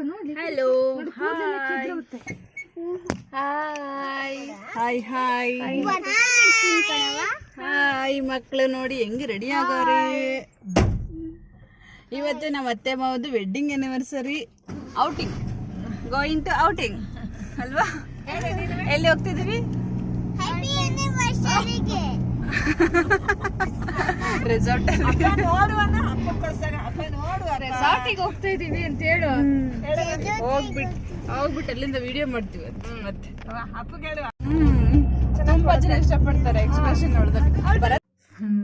Hello hi hi hi hi ಮಕ್ಕಳು ನೋಡಿ ಹೆಂಗೆ ರೆಡಿ ಆಗೋರಿ ಇವತ್ತು ನಮ್ಮ ಅತ್ತೆ ಮಾವದು wedding anniversary outing going to outing ಅಲ್ವಾ? ಎಲ್ಲಿ ಹೋಗ್ತಿದೀವಿ ರೆಸಾರ್ಟ್ ರೆಸಾರ್ಟಿಗೆ ಹೋಗ್ತಾ ಇದೀವಿ ಅಂತ ಹೇಳು. ಹೋಗ್ಬಿಟ್ಟು ಹೋಗ್ಬಿಟ್ಟು ಅಲ್ಲಿಂದ ವಿಡಿಯೋ ಮಾಡ್ತೀವಿ ಮತ್ತೆ. ಹ್ಮ್ ತುಂಬಾ ಜನ ಇಷ್ಟಪಡ್ತಾರೆ ಎಕ್ಸ್ಪ್ರೆಷನ್ ನೋಡಿದ್ರೆ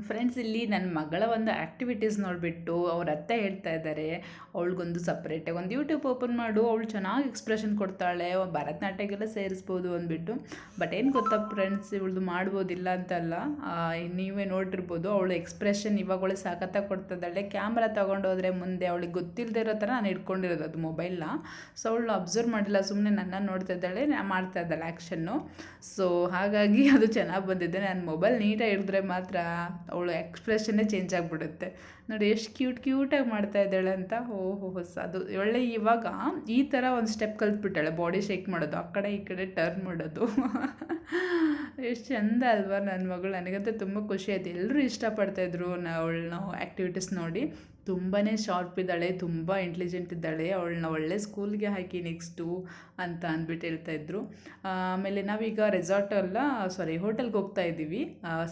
ಫ್ರೆಂಡ್ಸ್ ಇಲ್ಲಿ ನನ್ನ ಮಗಳ ಒಂದು ಆ್ಯಕ್ಟಿವಿಟೀಸ್ ನೋಡಿಬಿಟ್ಟು ಅವ್ರ ಅತ್ತೆ ಹೇಳ್ತಾ ಇದ್ದಾರೆ ಅವಳಿಗೊಂದು ಸಪ್ರೇಟಾಗಿ ಒಂದು ಯೂಟ್ಯೂಬ್ ಓಪನ್ ಮಾಡು, ಅವಳು ಚೆನ್ನಾಗಿ ಎಕ್ಸ್ಪ್ರೆಷನ್ ಕೊಡ್ತಾಳೆ ಭರತನಾಟ್ಯಕ್ಕೆಲ್ಲ ಸೇರಿಸ್ಬೋದು ಅಂದ್ಬಿಟ್ಟು. ಬಟ್ ಏನು ಗೊತ್ತಾ ಫ್ರೆಂಡ್ಸ್ ಇವಳ್ದು ಮಾಡ್ಬೋದಿಲ್ಲ ಅಂತಲ್ಲ. ನೀವೇ ನೋಡಿರ್ಬೋದು ಅವಳು ಎಕ್ಸ್ಪ್ರೆಷನ್ ಇವಾಗ ಅವಳು ಸಖತ್ತಾಗಿ ಕೊಡ್ತಿದ್ದಾಳೆ. ಕ್ಯಾಮ್ರಾ ತೊಗೊಂಡೋದ್ರೆ ಮುಂದೆ ಅವಳಿಗೆ ಗೊತ್ತಿಲ್ಲದೆ ಇರೋ ಥರ ನಾನು ಇಟ್ಕೊಂಡಿರೋದು ಅದು ಮೊಬೈಲ್ನ ಸೊ ಅವಳು ಅಬ್ಸರ್ವ್ ಮಾಡಿಲ್ಲ ಸುಮ್ಮನೆ ನನ್ನ ನೋಡ್ತಾ ಇದ್ದಾಳೆ ಮಾಡ್ತಾ ಇದ್ದಾಳೆ ಆ್ಯಕ್ಷನ್ನು ಸೊ ಹಾಗಾಗಿ ಅದು ಚೆನ್ನಾಗಿ ಬಂದಿದೆ. ನಾನು ಮೊಬೈಲ್ ನೀಟಾಗಿ ಹಿಡಿದ್ರೆ ಮಾತ್ರ ಅವಳು ಎಕ್ಸ್ಪ್ರೆಷನ್ನೇ ಚೇಂಜ್ ಆಗಿಬಿಡುತ್ತೆ. ನೋಡಿ ಎಷ್ಟು ಕ್ಯೂಟ್ ಕ್ಯೂಟಾಗಿ ಮಾಡ್ತಾ ಇದ್ದಾಳೆ ಅಂತ. ಓಹೋ, ಹೊಸ, ಅದು ಒಳ್ಳೆ ಇವಾಗ ಈ ಥರ ಒಂದು ಸ್ಟೆಪ್ ಕಲ್ತ್ಬಿಟ್ಟಾಳೆ, ಬಾಡಿ ಶೇಕ್ ಮಾಡೋದು, ಆ ಕಡೆ ಈ ಕಡೆ ಟರ್ನ್ ಮಾಡೋದು. ಎಷ್ಟು ಚಂದ ಅಲ್ವಾ ನನ್ನ ಮಗಳು, ನನಗಂತೂ ತುಂಬ ಖುಷಿ ಆಯ್ತು. ಎಲ್ಲರೂ ಇಷ್ಟಪಡ್ತಾಯಿದ್ರು ಅವಳನ್ನ ಆ್ಯಕ್ಟಿವಿಟೀಸ್ ನೋಡಿ. ತುಂಬಾ ಶಾರ್ಪ್ ಇದ್ದಾಳೆ, ತುಂಬ ಇಂಟೆಲಿಜೆಂಟ್ ಇದ್ದಾಳೆ, ಅವಳನ್ನ ಒಳ್ಳೆ ಸ್ಕೂಲ್ಗೆ ಹಾಕಿ ನೆಕ್ಸ್ಟು ಅಂತ ಅಂದ್ಬಿಟ್ಟು ಹೇಳ್ತಾ ಇದ್ರು. ಆಮೇಲೆ ನಾವೀಗ ರೆಸಾರ್ಟ್ ಅಲ್ಲ ಸಾರಿ ಹೋಟೆಲ್ಗೆ ಹೋಗ್ತಾ ಇದ್ದೀವಿ.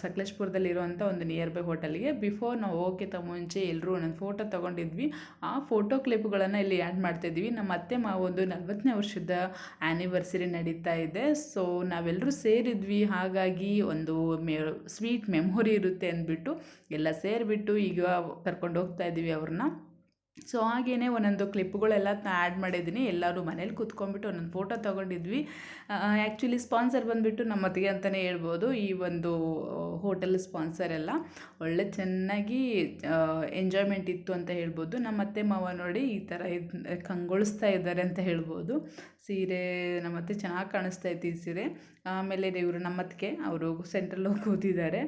ಸಕಲೇಶ್ಪುರದಲ್ಲಿರುವಂಥ ಒಂದು ನಿಯರ್ ಬೈ ಹೋಟೆಲ್ಗೆ ಬಿಫೋರ್ ನಾವು ಓಕೆ ಮುಂಚೆ ಎಲ್ಲರೂ ಒಂದೊಂದು ಫೋಟೋ ತೊಗೊಂಡಿದ್ವಿ. ಆ ಫೋಟೋ ಕ್ಲಿಪ್ಗಳನ್ನು ಇಲ್ಲಿ ಆ್ಯಡ್ ಮಾಡ್ತಾ ಇದ್ವಿ ನಮ್ಮ ಅತ್ತೆ ಮಾವೊಂದು ನಲ್ವತ್ತನೇ ವರ್ಷದ ಆ್ಯನಿವರ್ಸರಿ ನಡೀತಾ ಇದೆ. ಸೊ ನಾವೆಲ್ಲರೂ ಸೇರಿದ್ವಿ. ಹಾಗಾಗಿ ಒಂದು ಮೆ ಸ್ವೀಟ್ ಮೆಮೊರಿ ಇರುತ್ತೆ ಅಂದ್ಬಿಟ್ಟು ಎಲ್ಲ ಸೇರಿಬಿಟ್ಟು ಈಗ ಕರ್ಕೊಂಡು ಹೋಗ್ತಾ ಇದ್ದೀವಿ ಅವ್ರನ್ನ. ಸೊ ಹಾಗೇನೆ ಒಂದೊಂದು ಕ್ಲಿಪ್ಗಳೆಲ್ಲ ಆ್ಯಡ್ ಮಾಡಿದ್ದೀನಿ. ಎಲ್ಲರೂ ಮನೇಲಿ ಕೂತ್ಕೊಂಡ್ಬಿಟ್ಟು ಒಂದೊಂದು ಫೋಟೋ ತೊಗೊಂಡಿದ್ವಿ. ಆ್ಯಕ್ಚುಲಿ ಸ್ಪಾನ್ಸರ್ ಬಂದುಬಿಟ್ಟು ನಮ್ಮತ್ತಿಗೆ ಅಂತಲೇ ಹೇಳ್ಬೋದು. ಈ ಒಂದು ಹೋಟೆಲ್ ಸ್ಪಾನ್ಸರ್ ಎಲ್ಲ ಒಳ್ಳೆ ಚೆನ್ನಾಗಿ ಎಂಜಾಯ್ಮೆಂಟ್ ಇತ್ತು ಅಂತ ಹೇಳ್ಬೋದು. ನಮ್ಮ ಅತ್ತೆ ಮಾವ ನೋಡಿ ಈ ಥರ ಇದು, ಕಂಗೊಳಿಸ್ತಾ ಇದ್ದಾರೆ ಅಂತ ಹೇಳ್ಬೋದು. ಸೀರೆ ನಮ್ಮತ್ತೆ ಚೆನ್ನಾಗಿ ಕಾಣಿಸ್ತಾ ಇತ್ತು ಈ ಸೀರೆ. ಆಮೇಲೆ ಇವರು ನಮ್ಮತ್ತಿಗೆ, ಅವರು ಸೆಂಟ್ರಲ್ಲಿ ಹೋಗಿ ಕೂತಿದ್ದಾರೆ.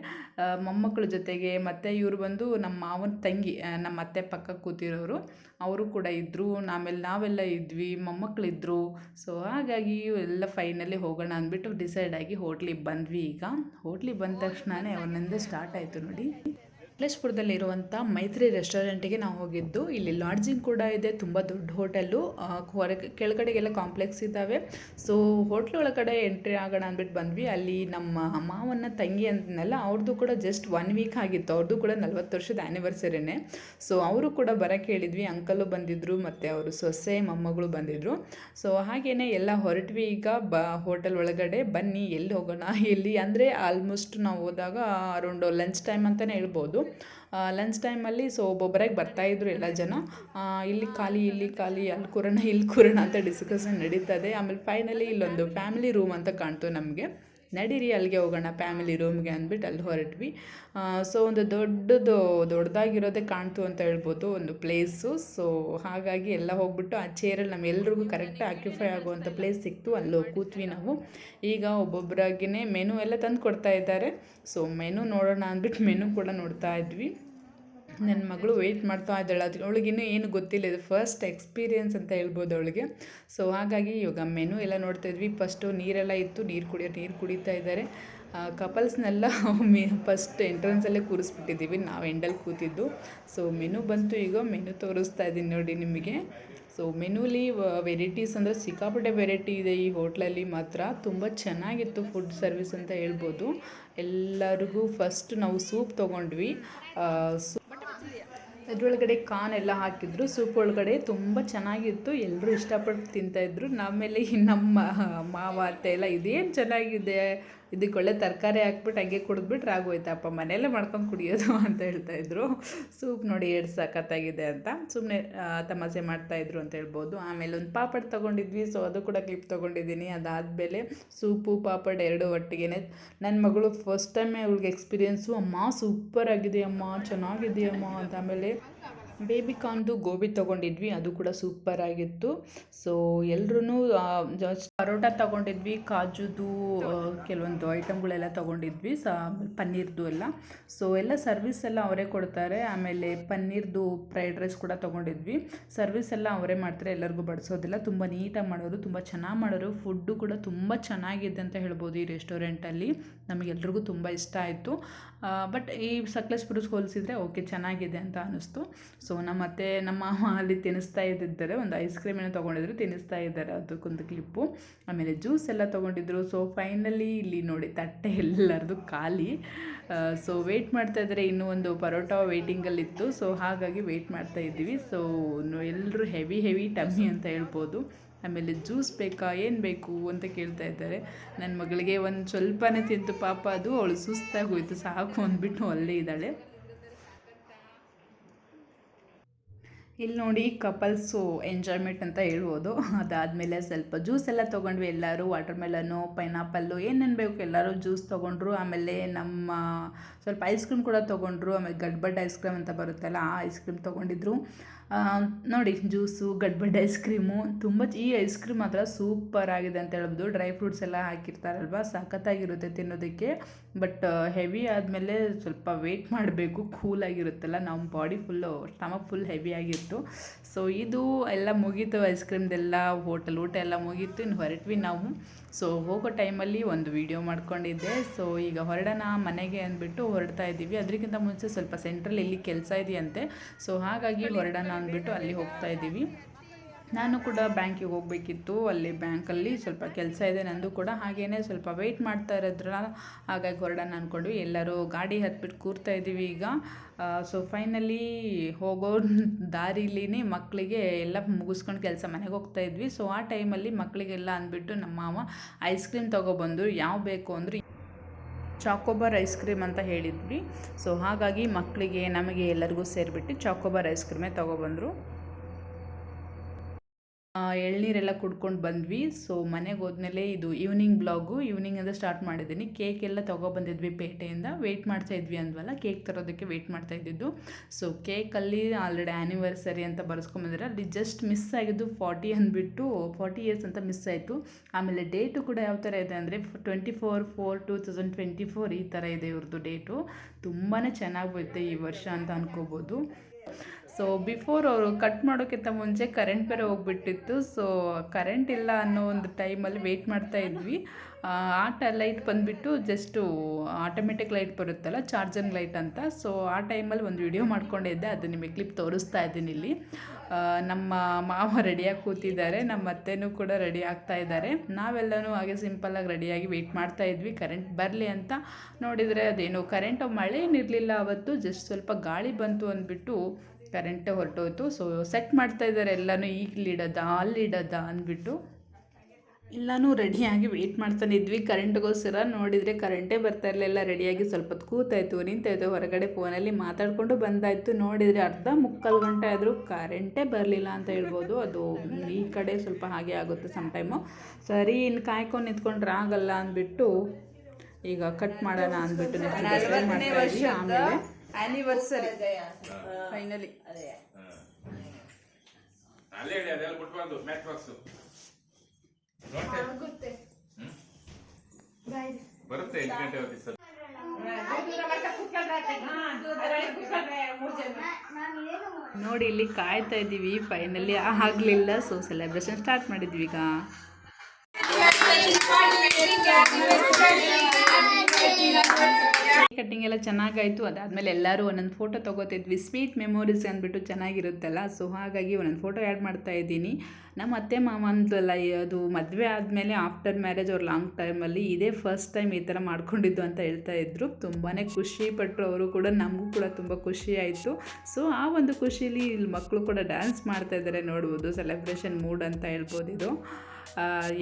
ಮೊಮ್ಮಕ್ಕಳ ಜೊತೆಗೆ ಮತ್ತು ಇವರು ಬಂದು ನಮ್ಮ ಮಾವನ ತಂಗಿ ನಮ್ಮ ಅತ್ತೆ ಪಕ್ಕ ಕೂತಿರೋರು. ಅವರು ಕೂಡ ಇದ್ದರು ಆಮೇಲೆ ನಾವೆಲ್ಲ ಇದ್ವಿ. ಮೊಮ್ಮಕ್ಕಳಿದ್ರು ಸೊ ಹಾಗಾಗಿ ಎಲ್ಲ ಫೈನಲಿ ಹೋಗೋಣ ಅಂದ್ಬಿಟ್ಟು ಡಿಸೈಡ್ ಆಗಿ ಹೋಟ್ಲಿಗೆ ಬಂದ್ವಿ ಈಗ. ಹೋಟ್ಲಿಗೆ ಬಂದ ತಕ್ಷಣನೇ ಅವನಿಂದ ಸ್ಟಾರ್ಟ್ ಆಯಿತು ನೋಡಿ. ಸಕಲೇಶ್ಪುರದಲ್ಲಿರುವಂಥ ಮೈತ್ರಿ ರೆಸ್ಟೋರೆಂಟಿಗೆ ನಾವು ಹೋಗಿದ್ದು. ಇಲ್ಲಿ ಲಾಡ್ಜಿಂಗ್ ಕೂಡ ಇದೆ, ತುಂಬ ದೊಡ್ಡ ಹೋಟೆಲ್ಲು. ಹೊರಗೆ ಕೆಳಗಡೆಗೆಲ್ಲ ಕಾಂಪ್ಲೆಕ್ಸ್ ಇದ್ದಾವೆ. ಸೊ, ಹೋಟ್ಲ್ ಒಳಗಡೆ ಎಂಟ್ರಿ ಆಗೋಣ ಅಂದ್ಬಿಟ್ಟು ಬಂದ್ವಿ. ಅಲ್ಲಿ ನಮ್ಮ ಮಾವನ ತಂಗಿ ಅಂತನಲ್ಲ ಅವ್ರದ್ದು ಕೂಡ ಜಸ್ಟ್ ಒನ್ ವೀಕ್ ಆಗಿತ್ತು. ಅವ್ರದ್ದು ಕೂಡ ನಲ್ವತ್ತು ವರ್ಷದ ಆ್ಯನಿವರ್ಸರಿನೇ ಸೊ, ಅವರು ಕೂಡ ಬರೋಕ್ಕೆ ಹೇಳಿದ್ವಿ. ಅಂಕಲು ಬಂದಿದ್ದರು ಮತ್ತು ಅವರು ಸೊಸೆ, ಮೊಮ್ಮಗಳು ಬಂದಿದ್ದರು ಸೊ, ಹಾಗೇನೆ ಎಲ್ಲ ಹೊರಟ್ವಿ. ಈಗ ಬ, ಹೋಟೆಲ್ ಒಳಗಡೆ ಬನ್ನಿ, ಎಲ್ಲಿ ಹೋಗೋಣ, ಎಲ್ಲಿ? ಅಂದರೆ ಆಲ್ಮೋಸ್ಟ್ ನಾವು ಹೋದಾಗ ಅರೌಂಡ್ ಲಂಚ್ ಟೈಮ್ ಅಂತಲೇ ಹೇಳ್ಬೋದು. ಲಂಚ್ ಟೈಮಲ್ಲಿ ಸೊ ಒಬ್ಬೊಬ್ಬರಾಗಿ ಬರ್ತಾಯಿದ್ರು ಎಲ್ಲ ಜನ. ಇಲ್ಲಿ ಖಾಲಿ ಇಲ್ಲಿ ಖಾಲಿ, ಅಲ್ಲಿ ಕೂರೋಣ ಇಲ್ಲಿ ಕೂರೋಣ ಅಂತ ಡಿಸ್ಕಷನ್ ನಡೀತದೆ. ಆಮೇಲೆ ಫೈನಲಿ ಇಲ್ಲೊಂದು ಫ್ಯಾಮಿಲಿ ರೂಮ್ ಅಂತ ಕಾಣ್ತು ನಮಗೆ. ನಡೀರಿ, ಅಲ್ಲಿಗೆ ಹೋಗೋಣ ಫ್ಯಾಮಿಲಿ ರೂಮ್ಗೆ ಅಂದ್ಬಿಟ್ಟು ಅಲ್ಲಿ ಹೊರಟ್ವಿ. ಸೊ ಒಂದು ದೊಡ್ಡದು, ದೊಡ್ಡದಾಗಿರೋದೇ ಕಾಣ್ತು ಅಂತ ಹೇಳ್ಬೋದು ಒಂದು ಪ್ಲೇಸು ಸೊ ಹಾಗಾಗಿ ಎಲ್ಲ ಹೋಗ್ಬಿಟ್ಟು ಆ ಚೇರಲ್ಲಿ ನಮ್ಮೆಲ್ರಿಗೂ ಕರೆಕ್ಟಾಗಿ ಆಕ್ಯುಫೈ ಆಗುವಂಥ ಪ್ಲೇಸ್ ಸಿಕ್ತು. ಅಲ್ಲಿ ಕೂತ್ವಿ ನಾವು. ಈಗ ಒಬ್ಬೊಬ್ಬರಾಗಿನೇ ಮೆನು ಎಲ್ಲ ತಂದು ಕೊಡ್ತಾ ಇದ್ದಾರೆ. ಸೊ ಮೆನು ನೋಡೋಣ ಅಂದ್ಬಿಟ್ಟು ಮೆನು ಕೂಡ ನೋಡ್ತಾ ಇದ್ವಿ. ನನ್ನ ಮಗಳು ವೆಯ್ಟ್ ಮಾಡ್ತಾ ಇದ್ದಾಳೆ. ಅದು ಅವಳಿಗಿನ್ನೂ ಏನು ಗೊತ್ತಿಲ್ಲ. ಇದು ಫಸ್ಟ್ ಎಕ್ಸ್ಪೀರಿಯೆನ್ಸ್ ಅಂತ ಹೇಳ್ಬೋದು ಅವಳಿಗೆ. ಸೊ ಹಾಗಾಗಿ ಇವಾಗ ಮೆನು ಎಲ್ಲ ನೋಡ್ತಾ ಇದ್ವಿ. ಫಸ್ಟು ನೀರೆಲ್ಲ ಇತ್ತು. ನೀರು ಕುಡಿಯೋ, ನೀರು ಕುಡಿತಾ ಇದ್ದಾರೆ. ಕಪಲ್ಸ್ನೆಲ್ಲ ಮೇ ಫಸ್ಟ್ ಎಂಟ್ರೆನ್ಸಲ್ಲೇ ಕೂರಿಸ್ಬಿಟ್ಟಿದ್ದೀವಿ. ನಾವು ಎಂಡಲ್ಲಿ ಕೂತಿದ್ದು. ಸೊ ಮೆನು ಬಂತು ಈಗ. ಮೆನು ತೋರಿಸ್ತಾ ಇದ್ದೀನಿ ನೋಡಿ ನಿಮಗೆ. ಸೊ ಮೆನುಲಿ ವೆರೈಟೀಸ್ ಅಂದರೆ ಸಿಕ್ಕಾಪಟ್ಟೆ ವೆರೈಟಿ ಇದೆ ಈ ಹೋಟ್ಲಲ್ಲಿ ಮಾತ್ರ. ತುಂಬ ಚೆನ್ನಾಗಿತ್ತು ಫುಡ್ ಸರ್ವಿಸ್ ಅಂತ ಹೇಳ್ಬೋದು. ಎಲ್ಲರಿಗೂ ಫಸ್ಟ್ ನಾವು ಸೂಪ್ ತೊಗೊಂಡ್ವಿ. ಅದ್ರೊಳಗಡೆ ಕಾನ್ ಎಲ್ಲ ಹಾಕಿದ್ರು, ಸೂಪ್ ಒಳಗಡೆ ತುಂಬ ಚೆನ್ನಾಗಿತ್ತು. ಎಲ್ಲರೂ ಇಷ್ಟಪಟ್ಟು ತಿಂತಾಯಿದ್ರು ಈ ನಮ್ಮ ಮಾವ ಅತ್ತೆ ಎಲ್ಲ ಇದೇನು ಚೆನ್ನಾಗಿದೆ? ಇದಕ್ಕೆ ಒಳ್ಳೆ ತರಕಾರಿ ಹಾಕ್ಬಿಟ್ಟು ಹಂಗೆ ಕುಡಿದ್ಬಿಟ್ರೆ ಆಗೋಯ್ತಪ್ಪ ಮನೆಯಲ್ಲೇ ಮಾಡ್ಕೊಂಡು ಕುಡಿಯೋದು ಅಂತ ಹೇಳ್ತಾಯಿದ್ರು ಸೂಪ್ ನೋಡಿ ಎರಡು ಸಖತ್ತಾಗಿದೆ ಅಂತ. ಸುಮ್ಮನೆ ತಮಾಷೆ ಮಾಡ್ತಾಯಿದ್ರು ಅಂತ ಹೇಳ್ಬೋದು. ಆಮೇಲೆ ಒಂದು ಪಾಪಡ್ ತೊಗೊಂಡಿದ್ವಿ. ಸೊ ಅದು ಕೂಡ ಕ್ಲಿಪ್ ತೊಗೊಂಡಿದ್ದೀನಿ. ಅದಾದಮೇಲೆ ಸೂಪು, ಪಾಪಡ್ ಎರಡು ಒಟ್ಟಿಗೆ ನನ್ನ ಮಗಳು ಫಸ್ಟ್ ಟೈಮೇ ಅವಳಿಗೆ ಎಕ್ಸ್ಪೀರಿಯೆನ್ಸು ಅಮ್ಮ ಸೂಪರ್ ಆಗಿದೆ ಅಮ್ಮ, ಚೆನ್ನಾಗಿದೆಯಮ್ಮ ಅಂತ ಆಮೇಲೆ ಬೇಬಿ ಕಾರ್ನ್ದು ಗೋಬಿ ತೊಗೊಂಡಿದ್ವಿ, ಅದು ಕೂಡ ಸೂಪರ್ ಆಗಿತ್ತು. ಸೊ ಎಲ್ಲರೂ ಪರೋಟ ತೊಗೊಂಡಿದ್ವಿ, ಕಾಜುದು ಕೆಲವೊಂದು ಐಟಮ್ಗಳೆಲ್ಲ ತೊಗೊಂಡಿದ್ವಿ, ಸ, ಪನ್ನೀರ್ದು ಎಲ್ಲ. ಸೊ ಎಲ್ಲ ಸರ್ವಿಸ್ ಎಲ್ಲ ಅವರೇ ಕೊಡ್ತಾರೆ, ಆಮೇಲೆ ಪನ್ನೀರ್ದು ಫ್ರೈಡ್ ರೈಸ್ ಕೂಡ ತೊಗೊಂಡಿದ್ವಿ. ಸರ್ವಿಸ್ ಎಲ್ಲ ಅವರೇ ಮಾಡ್ತಾರೆ, ಎಲ್ಲರಿಗೂ ಬಡಿಸೋದಿಲ್ಲ. ತುಂಬ ನೀಟಾಗಿ ಮಾಡೋರು, ತುಂಬ ಚೆನ್ನಾಗಿ ಮಾಡೋರು, ಫುಡ್ಡು ಕೂಡ ತುಂಬ ಚೆನ್ನಾಗಿದೆ ಅಂತ ಹೇಳ್ಬೋದು ಈ ರೆಸ್ಟೋರೆಂಟಲ್ಲಿ. ನಮಗೆಲ್ರಿಗೂ ತುಂಬ ಇಷ್ಟ ಆಯಿತು. ಬಟ್ ಈ ಸಕಲೇಶ್ಪುರಕ್ಕೆ ಹೋಲಿಸಿದ್ರೆ ಓಕೆ, ಚೆನ್ನಾಗಿದೆ ಅಂತ ಅನ್ನಿಸ್ತು ಸೊ ನಮ್ಮ ಅತ್ತೆ ನಮ್ಮ ಮಾವ ಅಲ್ಲಿ ತಿನ್ನಿಸ್ತಾ ಇದ್ದಿದ್ದಾರೆ, ಒಂದು ಐಸ್ ಕ್ರೀಮ್ ಏನೋ ತೊಗೊಂಡಿದ್ರು, ತಿನ್ನಿಸ್ತಾ ಇದ್ದಾರೆ ಅದಕ್ಕೊಂದು ಕ್ಲಿಪ್ಪು ಆಮೇಲೆ ಜ್ಯೂಸ್ ಎಲ್ಲ ತೊಗೊಂಡಿದ್ರು. ಸೊ ಫೈನಲಿ ಇಲ್ಲಿ ನೋಡಿ, ತಟ್ಟೆ ಎಲ್ಲರದು ಖಾಲಿ. ಸೊ ವೆಯ್ಟ್ ಮಾಡ್ತಾ ಇದ್ದಾರೆ. ಇನ್ನೂ ಒಂದು ಪರೋಟ ವೇಟಿಂಗಲ್ಲಿತ್ತು ಸೊ ಹಾಗಾಗಿ ವೆಯ್ಟ್ ಮಾಡ್ತಾ ಇದ್ದೀವಿ. ಸೊ ಎಲ್ಲರೂ ಹೆವಿ ಹೆವಿ ಟಮ್ಮಿ ಅಂತ ಹೇಳ್ಬೋದು. ಆಮೇಲೆ ಜ್ಯೂಸ್ ಬೇಕಾ, ಏನು ಬೇಕು ಅಂತ ಕೇಳ್ತಾ ಇದ್ದಾರೆ. ನನ್ನ ಮಗಳಿಗೆ ಒಂದು ಸ್ವಲ್ಪನೇ ತಿಂತು ಪಾಪ ಅದು, ಅವಳು ಸುಸ್ತಾಗಿ ಹೋಯ್ತು. ಸಾಕು ಅಂದ್ಬಿಟ್ಟು ಅಲ್ಲೇ ಇದ್ದಾಳೆ. ಇಲ್ಲಿ ನೋಡಿ ಕಪಲ್ಸು ಎಂಜಾಯ್ಮೆಂಟ್ ಅಂತ ಹೇಳ್ಬೋದು. ಅದಾದಮೇಲೆ ಸ್ವಲ್ಪ ಜ್ಯೂಸ್ ಎಲ್ಲ ತೊಗೊಂಡ್ವಿ ಎಲ್ಲರೂ ವಾಟರ್ ಮೆಲನು ಪೈನಾಪಲ್ಲು, ಏನೇನು ಬೇಕು ಎಲ್ಲರೂ ಜ್ಯೂಸ್ ತೊಗೊಂಡ್ರು. ಆಮೇಲೆ ನಮ್ಮ ಸ್ವಲ್ಪ ಐಸ್ ಕ್ರೀಮ್ ಕೂಡ ತೊಗೊಂಡ್ರು. ಆಮೇಲೆ ಗಡ್ಬಡ್ ಐಸ್ ಕ್ರೀಮ್ ಅಂತ ಬರುತ್ತಲ್ಲ, ಆ ಐಸ್ ಕ್ರೀಮ್ ತೊಗೊಂಡಿದ್ರು. ನೋಡಿ ಜ್ಯೂಸು ಗಡ್ಬಡ್ ಐಸ್ ಕ್ರೀಮು ತುಂಬ ಈ ಐಸ್ ಕ್ರೀಮ್ ಮಾತ್ರ ಸೂಪರ್ ಆಗಿದೆ ಅಂತ ಹೇಳ್ಬೋದು. ಡ್ರೈ ಫ್ರೂಟ್ಸ್ ಎಲ್ಲ ಹಾಕಿರ್ತಾರಲ್ವ? ಸಖತ್ತಾಗಿರುತ್ತೆ ತಿನ್ನೋದಕ್ಕೆ. ಬಟ್ ಹೆವಿ ಆದಮೇಲೆ ಸ್ವಲ್ಪ ವೆಯ್ಟ್ ಮಾಡಬೇಕು. ಕೂಲಾಗಿರುತ್ತಲ್ಲ ನಮ್ಮ body full stomach full heavy ಆಗಿತ್ತು. ಸೊ ಇದು ಎಲ್ಲ ಮುಗೀತು ಐಸ್ ಕ್ರೀಮ್ದೆಲ್ಲ ಹೋಟೆಲ್ ಊಟ ಎಲ್ಲ ಮುಗೀತು. ಇನ್ನು ಹೊರಟ್ವಿ ನಾವು. ಸೊ ಹೋಗೋ ಟೈಮಲ್ಲಿ ಒಂದು ವಿಡಿಯೋ ಮಾಡ್ಕೊಂಡಿದ್ದೆ. ಸೊ ಈಗ ಹೊರಡೋಣ ಮನೆಗೆ ಅಂದ್ಬಿಟ್ಟು ಹೊರಡ್ತಾ ಇದ್ದೀವಿ ಅದಕ್ಕಿಂತ ಮುಂಚೆ ಸ್ವಲ್ಪ ಸೆಂಟ್ರಲ್ಲಿ ಇಲ್ಲಿ ಕೆಲಸ ಇದೆಯಂತೆ. ಸೊ ಹಾಗಾಗಿ ಹೊರಡೋಣ ಅಂದ್ಬಿಟ್ಟು ಅಲ್ಲಿ ಹೋಗ್ತಾ ಇದ್ದೀವಿ. ನಾನು ಕೂಡ ಬ್ಯಾಂಕಿಗೆ ಹೋಗಬೇಕಿತ್ತು. ಅಲ್ಲಿ ಬ್ಯಾಂಕಲ್ಲಿ ಸ್ವಲ್ಪ ಕೆಲಸ ಇದೆ ನಂದು ಕೂಡ. ಹಾಗೇನೆ ಸ್ವಲ್ಪ ವೆಯ್ಟ್ ಮಾಡ್ತಾ ಇರೋದ್ರಲ್ಲ, ಹಾಗಾಗಿ ಹೊರಡೋಣ ಅಂದ್ಕೊಂಡ್ವಿ ಎಲ್ಲರೂ ಗಾಡಿ ಹತ್ಬಿಟ್ಟು ಕೂರ್ತಾ ಇದ್ದೀವಿ ಈಗ. ಸೊ ಫೈನಲಿ ಹೋಗೋ ದಾರಿಲಿನೇ ಮಕ್ಕಳಿಗೆ ಎಲ್ಲ ಮುಗಿಸ್ಕೊಂಡು ಕೆಲಸ ಮನೆಗೆ ಹೋಗ್ತಾ ಇದ್ವಿ. ಸೊ ಆ ಟೈಮಲ್ಲಿ ಮಕ್ಕಳಿಗೆಲ್ಲ ಅಂದ್ಬಿಟ್ಟು ನಮ್ಮ ಮಾವ ಐಸ್ ಕ್ರೀಮ್ ತೊಗೊಬಂದು, ಯಾವ ಬೇಕು ಅಂದ್ರೆ ಚಾಕೋಬಾರ್ ಐಸ್ ಕ್ರೀಮ್ ಅಂತ ಹೇಳಿದ್ವಿ. ಸೊ ಹಾಗಾಗಿ ಮಕ್ಕಳಿಗೆ ನಮಗೆ ಎಲ್ಲರಿಗೂ ಸೇರಿಬಿಟ್ಟು ಚಾಕೋಬಾರ್ ಐಸ್ ಕ್ರೀಮೇ ತೊಗೊಬಂದರು. ಎಳ್ನೀರೆಲ್ಲ ಕುಡ್ಕೊಂಡು ಬಂದ್ವಿ. ಸೊ ಮನೆಗೆ ಹೋದ್ಮೇಲೆ ಇದು ಈವ್ನಿಂಗ್ ಬ್ಲಾಗು ಈವ್ನಿಂಗಿಂದ ಸ್ಟಾರ್ಟ್ ಮಾಡಿದ್ದೀನಿ. ಕೇಕ್ ಎಲ್ಲ ತೊಗೊಬಂದಿದ್ವಿ ಪೇಟೆಯಿಂದ. ವೆಯ್ಟ್ ಮಾಡ್ತಾ ಇದ್ವಿ ಅಂದ್ವಲ್ಲ ಕೇಕ್ ತರೋದಕ್ಕೆ ವೆಯ್ಟ್ ಮಾಡ್ತಾ ಇದ್ದಿದ್ದು. ಸೊ ಕೇಕಲ್ಲಿ ಆಲ್ರೆಡಿ ಆ್ಯನಿವರ್ಸರಿ ಅಂತ ಬರೆಸ್ಕೊಂಬಂದಿರ ಅಲ್ಲಿ ಜಸ್ಟ್ ಮಿಸ್ ಆಗಿದ್ದು ಫಾರ್ಟಿ ಅಂದ್ಬಿಟ್ಟು ಫಾರ್ಟಿ ಇಯರ್ಸ್ ಅಂತ ಮಿಸ್ ಆಯಿತು. ಆಮೇಲೆ ಡೇಟು ಕೂಡ ಯಾವ ಥರ ಇದೆ ಅಂದರೆ twenty four four two thousand twenty four ಈ ಥರ ಇದೆ ಇವ್ರದ್ದು ಡೇಟು ತುಂಬಾ ಚೆನ್ನಾಗಿ ಬರುತ್ತೆ ಈ ವರ್ಷ ಅಂತ ಅನ್ಕೋಬೋದು. ಸೊ ಬಿಫೋರ್ ಅವರು ಕಟ್ ಮಾಡೋಕ್ಕಿಂತ ಮುಂಚೆ ಕರೆಂಟ್ ಬೇರೆ ಹೋಗ್ಬಿಟ್ಟಿತ್ತು. ಸೊ ಕರೆಂಟ್ ಇಲ್ಲ ಅನ್ನೋ ಒಂದು ಟೈಮಲ್ಲಿ ವೆಯ್ಟ್ ಮಾಡ್ತಾ ಇದ್ವಿ. ಆ, ಟ ಲೈಟ್ ಬಂದುಬಿಟ್ಟು ಜಸ್ಟು ಆಟೋಮೆಟಿಕ್ ಲೈಟ್ ಬರುತ್ತಲ್ಲ ಚಾರ್ಜಿಂಗ್ ಲೈಟ್ ಅಂತ. ಸೊ ಆ ಟೈಮಲ್ಲಿ ಒಂದು ವಿಡಿಯೋ ಮಾಡ್ಕೊಂಡಿದ್ದೆ ಅದು ನಿಮಗೆ ಕ್ಲಿಪ್ ತೋರಿಸ್ತಾ ಇದ್ದೀನಿ ಇಲ್ಲಿ. ನಮ್ಮ ಮಾವ ರೆಡಿಯಾಗಿ ಕೂತಿದ್ದಾರೆ. ನಮ್ಮ ಅತ್ತೆನೂ ಕೂಡ ರೆಡಿ ಆಗ್ತಾ ಇದ್ದಾರೆ. ನಾವೆಲ್ಲನೂ ಹಾಗೆ ಸಿಂಪಲ್ಲಾಗಿ ರೆಡಿಯಾಗಿ ವೆಯ್ಟ್ ಮಾಡ್ತಾ ಇದ್ವಿ. ಕರೆಂಟ್ ಬರಲಿ ಅಂತ ನೋಡಿದರೆ ಅದೇನು ಕರೆಂಟು ಮಳೆ ಏನಿರಲಿಲ್ಲ ಅವತ್ತು. ಜಸ್ಟ್ ಸ್ವಲ್ಪ ಗಾಳಿ ಬಂತು ಅಂದ್ಬಿಟ್ಟು ಕರೆಂಟೇ ಹೊರಟೋಯ್ತು. ಸೊ ಸೆಟ್ ಮಾಡ್ತಾ ಇದ್ದಾರೆ. ಎಲ್ಲನೂ ಅಲ್ಲಿ ಅಲ್ಲಿಡೋದ ಅಂದ್ಬಿಟ್ಟು ಎಲ್ಲನೂ ರೆಡಿಯಾಗಿ ವೆಯ್ಟ್ ಮಾಡ್ತಾನೆ ಇದ್ವಿ. ಕರೆಂಟ್ಗೋಸ್ಕರ ನೋಡಿದರೆ ಕರೆಂಟೇ ಬರ್ತಾ ಇರಲಿಲ್ಲ. ರೆಡಿಯಾಗಿ ಸ್ವಲ್ಪ ಹೊತ್ತು ಕೂತಾಯಿತು ನಿಂತಾಯಿತು ಹೊರಗಡೆ ಫೋನಲ್ಲಿ ಮಾತಾಡಿಕೊಂಡು ಬಂದಾಯಿತು. ನೋಡಿದರೆ ಅರ್ಧ ಮುಕ್ಕಾಲು ಗಂಟೆ ಆದರೂ ಕರೆಂಟೇ ಬರಲಿಲ್ಲ ಅಂತ ಹೇಳ್ಬೋದು. ಅದು ಈ ಕಡೆ ಸ್ವಲ್ಪ ಹಾಗೆ ಆಗುತ್ತೆ ಸಮ್ ಟೈಮು ಸರಿ ಇನ್ನು ಕಾಯ್ಕೊಂಡು ನಿಂತ್ಕೊಂಡ್ರೆ ಆಗಲ್ಲ ಅಂದ್ಬಿಟ್ಟು ಈಗ ಕಟ್ ಮಾಡೋಣ ಅಂದ್ಬಿಟ್ಟು ಮಾಡ್ತಾ ಆಮೇಲೆ ಆನಿವರ್ಸರಿ ಫೈನಲಿ ಅಲ್ಲೇ ಹೇಳಿ ಅದೆಲ್ಲ ಬಿಟ್ಬಾರ್ದು ಮ್ಯಾಚ್ ಬಾಕ್ಸ್ ಬರುತ್ತೆ ಎಂಟು ಗಂಟೆ ಹೊತ್ತಿಗೆ ಸರ್ ನೋಡಿ ಇಲ್ಲಿ ಕಾಯ್ತಾ ಇದ್ದೀವಿ. ಫೈನಲಿ ಆಗಲಿಲ್ಲ ಸೊ ಸೆಲೆಬ್ರೇಷನ್ ಸ್ಟಾರ್ಟ್ ಮಾಡಿದ್ವಿ ಈಗ. ಕಟ್ಟಿಂಗ್ ಎಲ್ಲ ಚೆನ್ನಾಗಾಯಿತು. ಅದಾದಮೇಲೆ ಎಲ್ಲರೂ ಒಂದೊಂದು ಫೋಟೋ ತೊಗೋತಿದ್ವಿ. ಸ್ವೀಟ್ ಮೆಮೊರೀಸ್ ಅಂದ್ಬಿಟ್ಟು ಚೆನ್ನಾಗಿರುತ್ತಲ್ಲ? ಸೊ ಹಾಗಾಗಿ ಒಂದೊಂದು ಫೋಟೋ ಆ್ಯಡ್ ಮಾಡ್ತಾ ಇದ್ದೀನಿ. ನಮ್ಮ ಅತ್ತೆ ಮಾವಂದಲ್ಲ ಅದು ಮದುವೆ ಆದಮೇಲೆ ಆಫ್ಟರ್ ಮ್ಯಾರೇಜ್ ಅವ್ರು ಲಾಂಗ್ ಟೈಮಲ್ಲಿ ಇದೇ ಫಸ್ಟ್ ಟೈಮ್ ಈ ಥರ ಮಾಡ್ಕೊಂಡಿದ್ದು ಅಂತ ಹೇಳ್ತಾ ಇದ್ರು. ತುಂಬಾ ಖುಷಿ ಪಟ್ಟರು ಅವರು ಕೂಡ. ನಮಗೂ ಕೂಡ ತುಂಬ ಖುಷಿ ಆಯಿತು. ಸೊ ಆ ಒಂದು ಖುಷಿಲಿ ಇಲ್ಲಿ ಮಕ್ಕಳು ಕೂಡ ಡ್ಯಾನ್ಸ್ ಮಾಡ್ತಾ ಇದ್ದಾರೆ ನೋಡ್ಬೋದು. ಸೆಲೆಬ್ರೇಷನ್ ಮೂಡ್ ಅಂತ ಹೇಳ್ಬೋದು ಇದು.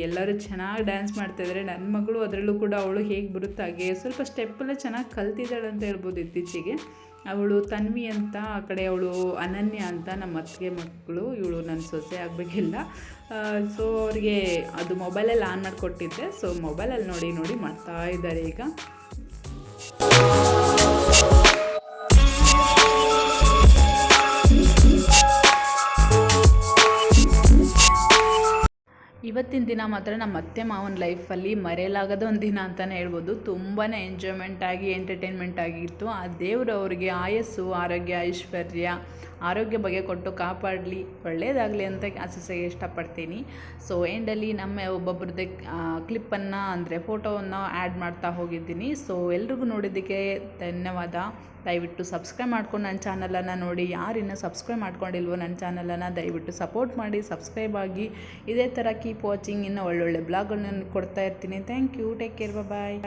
ಎಲ್ಲರೂ ಚೆನ್ನಾಗಿ ಡ್ಯಾನ್ಸ್ ಮಾಡ್ತಾಯಿದ್ದಾರೆ ನನ್ನ ಮಗಳು ಅದರಲ್ಲೂ ಕೂಡ ಅವಳು ಹೇಗೆ ಬರುತ್ತೆ ಹಾಗೆ ಸ್ವಲ್ಪ ಸ್ಟೆಪ್ಪೆಲ್ಲ ಚೆನ್ನಾಗಿ ಕಲ್ತಿದ್ದಾಳೆ ಅಂತ ಹೇಳ್ಬೋದು ಇತ್ತೀಚೆಗೆ. ಅವಳು ತನ್ವಿ ಅಂತ, ಆ ಕಡೆ ಅವಳು ಅನನ್ಯ ಅಂತ ನಮ್ಮ ಅತ್ತಿಗೆ ಮಕ್ಕಳು, ಇವಳು ನನ್ನ ಸೊಸೆ ಆಗಬೇಕಿಲ್ಲ. ಸೊ ಅವ್ರಿಗೆ ಅದು ಮೊಬೈಲಲ್ಲಿ ಆನ್ ಮಾಡಿಕೊಟ್ಟಿದ್ದೆ. ಸೊ ಮೊಬೈಲಲ್ಲಿ ನೋಡಿ ನೋಡಿ ಮಾಡ್ತಾ ಇದ್ದಾರೆ ಈಗ. ಇವತ್ತಿನ ದಿನ ಮಾತ್ರ ನಮ್ಮ ಅತ್ತೆ ಮಾವನ ಲೈಫಲ್ಲಿ ಮರೆಯಲಾಗದ ಒಂದು ದಿನ ಅಂತಲೇ ಹೇಳ್ಬೋದು. ತುಂಬಾ ಎಂಜಾಯ್ಮೆಂಟ್ ಆಗಿ ಎಂಟರ್ಟೈನ್ಮೆಂಟ್ ಆಗಿತ್ತು. ಆ ದೇವರು ಅವರಿಗೆ ಆಯಸ್ಸು, ಆರೋಗ್ಯ, ಐಶ್ವರ್ಯ ಆರೋಗ್ಯ ಬಗ್ಗೆ ಕೊಟ್ಟು ಕಾಪಾಡಲಿ ಒಳ್ಳೆಯದಾಗಲಿ ಅಂತ ಆಶಿಸೋಕ್ಕೆ ಇಷ್ಟಪಡ್ತೀನಿ. ಸೊ ಎಂಡಲ್ಲಿ ನಮ್ಮ ಒಬ್ಬೊಬ್ರದ್ದೇ ಕ್ಲಿಪ್ಪನ್ನು ಅಂದರೆ ಫೋಟೋವನ್ನು ಆ್ಯಡ್ ಮಾಡ್ತಾ ಹೋಗಿದ್ದೀನಿ. ಸೊ ಎಲ್ರಿಗೂ ನೋಡಿದ್ದಕ್ಕೆ ಧನ್ಯವಾದ. ದಯವಿಟ್ಟು ಸಬ್ಸ್ಕ್ರೈಬ್ ಮಾಡ್ಕೊಂಡು ನನ್ನ ಚಾನಲನ್ನು ನೋಡಿ. ಯಾರಿನ್ನೂ ಸಬ್ಸ್ಕ್ರೈಬ್ ಮಾಡ್ಕೊಂಡಿಲ್ವೋ ನನ್ನ ಚಾನಲನ್ನು ದಯವಿಟ್ಟು ಸಪೋರ್ಟ್ ಮಾಡಿ ಸಬ್ಸ್ಕ್ರೈಬ್ ಆಗಿ. ಇದೇ ಥರ ಕೀಪ್ ವಾಚಿಂಗ್ ಇನ್ನೂ ಒಳ್ಳೊಳ್ಳೆ ಬ್ಲಾಗ್ಗಳನ್ನ ಕೊಡ್ತಾ ಇರ್ತೀನಿ. Thank you take care bye bye